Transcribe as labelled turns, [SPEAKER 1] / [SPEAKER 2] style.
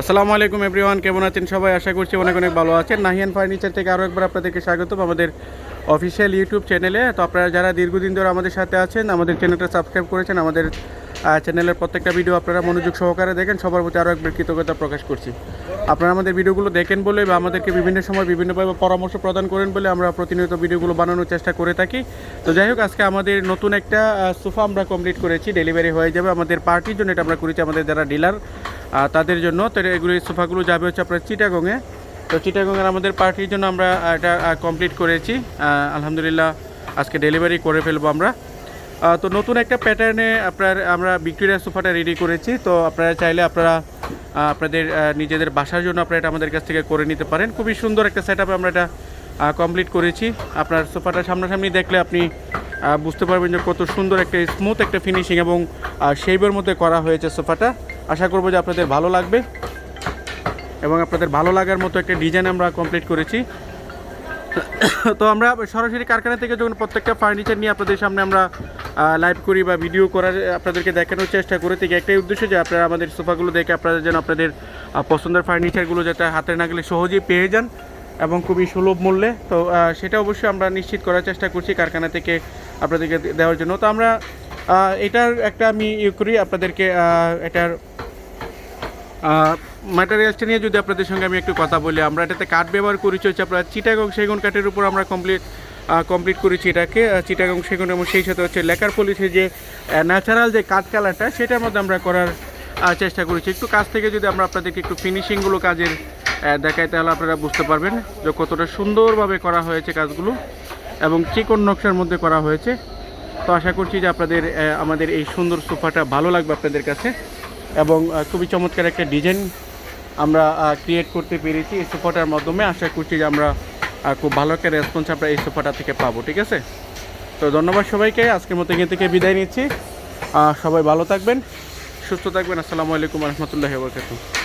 [SPEAKER 1] আসসালামু আলাইকুম এভরিওয়ান, কেমন আছেন সবাই? আশা করছি অনেক অনেক ভালো আছেন। নাহিয়ান ফার্নিচার থেকে আরও একবার আপনাদেরকে স্বাগতম আমাদের অফিসিয়াল ইউটিউব চ্যানেলে। তো আপনারা যারা দীর্ঘদিন ধরে আমাদের সাথে আছেন, আমাদের চ্যানেলটা সাবস্ক্রাইব করেছেন, আমাদের চ্যানেলের প্রত্যেকটা ভিডিও আপনারা মনোযোগ সহকারে দেখেন, সবার প্রতি আরও একবার কৃতজ্ঞতা প্রকাশ করছি। আপনারা আমাদের ভিডিওগুলো দেখেন বলে বা আমাদেরকে বিভিন্ন সময় বিভিন্নভাবে পরামর্শ প্রদান করেন বলে আমরা প্রতিনিয়ত ভিডিওগুলো বানানোর চেষ্টা করে থাকি। তো যাই হোক, আজকে আমাদের নতুন একটা সোফা আমরা কমপ্লিট করেছি। ডেলিভারি হয়ে যাবে আমাদের পার্টির জন্য, এটা আমরা করেছি আমাদের যারা ডিলার তাদের জন্য। তো এগুলো সোফাগুলো যাবে হচ্ছে আপনার চিটাগংয়ে। তো চিটাগংয়ের আমাদের পার্টির জন্য আমরা এটা কমপ্লিট করেছি। আলহামদুলিল্লাহ আজকে ডেলিভারি করে ফেলব আমরা। তো নতুন একটা প্যাটার্নে আপনার, আমরা ভিক্টোরিয়া সোফাটা রেডি করেছি। তো আপনারা চাইলে আপনারা আপনাদের নিজেদের বাসার জন্য আপনারা এটা আমাদের কাছ থেকে করে নিতে পারেন। খুবই সুন্দর একটা সেট আমরা এটা কমপ্লিট করেছি। আপনার সোফাটা সামনাসামনি দেখলে আপনি বুঝতে পারবেন যে কত সুন্দর একটা স্মুথ একটা ফিনিশিং এবং শেপের মধ্যে করা হয়েছে সোফাটা। আশা করব যে আপনাদের ভালো লাগবে এবং আপনাদের ভালো লাগার মতো একটা ডিজাইন আমরা কমপ্লিট করেছি। তো আমরা সরাসরি কারখানা থেকে যখন প্রত্যেকটা ফার্নিচার নিয়ে আপনাদের সামনে আমরা লাইভ করি বা ভিডিও করার আপনাদেরকে দেখানোর চেষ্টা করে থেকে, একটাই উদ্দেশ্য যে আপনারা আমাদের সোফাগুলো দেখে আপনারা যেন আপনাদের পছন্দের ফার্নিচারগুলো যাতে হাতে না গেলে সহজেই পেয়ে যান এবং খুবই সুলভ মূল্যে। তো সেটা অবশ্যই আমরা নিশ্চিত করার চেষ্টা করছি কারখানা থেকে আপনাদেরকে দেওয়ার জন্য। তো আমরা এটার একটা আমি ইয়ে করি, আপনাদেরকে এটার ম্যাটেরিয়ালসটা নিয়ে যদি আপনাদের সঙ্গে আমি একটু কথা বলি, আমরা এটাতে কাঠ ব্যবহার করেছি, হচ্ছে আপনার চিটাগং সেগুন কাঠের উপর আমরা কমপ্লিট কমপ্লিট করেছি এটাকে চিটাগং সেগুন এবং সেই সাথে হচ্ছে লেকার পলিশের যে ন্যাচারাল যে কাঠ কালারটা সেটার মধ্যে আমরা করার চেষ্টা করেছি। একটু কাছ থেকে যদি আমরা আপনাদেরকে একটু ফিনিশিংগুলো কাজের দেখাই, তাহলে আপনারা বুঝতে পারবেন যে কতটা সুন্দরভাবে করা হয়েছে কাজগুলো এবং চিকন নকশার মধ্যে করা হয়েছে। তো আশা করছি যে আপনাদের আমাদের এই সুন্দর সোফাটা ভালো লাগবে আপনাদের কাছে। এবং খুবই চমৎকার একটা ডিজাইন আমরা ক্রিয়েট করতে পেরেছি এই সোফাটার মাধ্যমে। আশা করছি যে আমরা খুব ভালো একটা রেসপন্স আমরা এই সোফাটা থেকে পাবো, ঠিক আছে? তো ধন্যবাদ সবাইকে, আজকের মতো এখান থেকে বিদায় নিচ্ছি। সবাই ভালো থাকবেন, সুস্থ থাকবেন। আসসালামু আলাইকুম রহমতুল্লাহ বরকাতুহ।